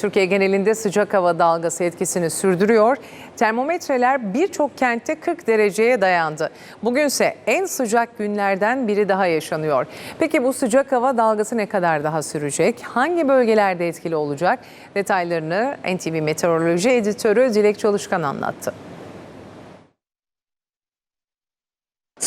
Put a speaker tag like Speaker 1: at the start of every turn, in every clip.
Speaker 1: Türkiye genelinde sıcak hava dalgası etkisini sürdürüyor. Termometreler birçok kentte 40 dereceye dayandı. Bugünse en sıcak günlerden biri daha yaşanıyor. Peki bu sıcak hava dalgası ne kadar daha sürecek? Hangi bölgelerde etkili olacak? Detaylarını NTV Meteoroloji Editörü Dilek Çalışkan anlattı.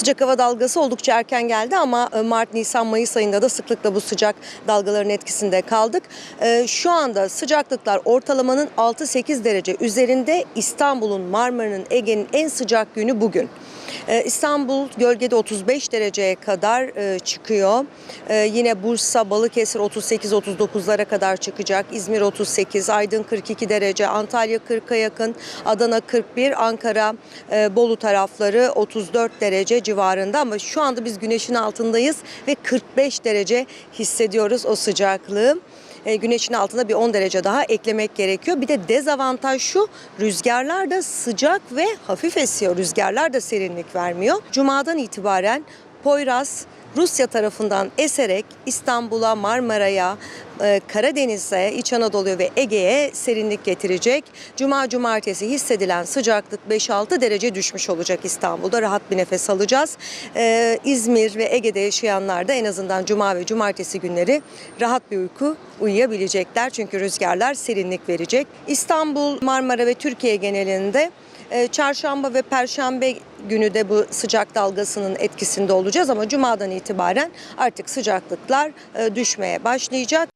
Speaker 2: Sıcak hava dalgası oldukça erken geldi ama e, Mart, Nisan, Mayıs ayında da sıklıkla bu sıcak dalgaların etkisinde kaldık. E, Şu anda sıcaklıklar ortalamanın 6-8 derece üzerinde İstanbul'un, Marmara'nın, Ege'nin en sıcak günü bugün. E, İstanbul gölgede 35 dereceye kadar e, çıkıyor. E, Yine Bursa, Balıkesir 38-39'lara kadar çıkacak. İzmir 38, Aydın 42 derece, Antalya 40'a yakın, Adana 41, Ankara, e, Bolu tarafları 34 derece civarında ama şu anda biz güneşin altındayız ve 45 derece hissediyoruz o sıcaklığı. E, güneşin altına bir 10 derece daha eklemek gerekiyor. Bir de dezavantaj şu rüzgarlar da sıcak ve hafif esiyor. Rüzgarlar da serinlik vermiyor. Cuma'dan itibaren Poyraz Rusya tarafından eserek İstanbul'a, Marmara'ya, Karadeniz'e, İç Anadolu'ya ve Ege'ye serinlik getirecek. Cuma cumartesi hissedilen sıcaklık 5-6 derece düşmüş olacak İstanbul'da. Rahat bir nefes alacağız. E, İzmir ve Ege'de yaşayanlar da en azından cuma ve cumartesi günleri rahat bir uyku uyuyabilecekler. Çünkü rüzgarlar serinlik verecek. İstanbul, Marmara ve Türkiye genelinde e, Çarşamba ve Perşembe günü de bu sıcak dalgasının etkisinde olacağız ama Cuma'dan itibaren artık sıcaklıklar e, düşmeye başlayacak.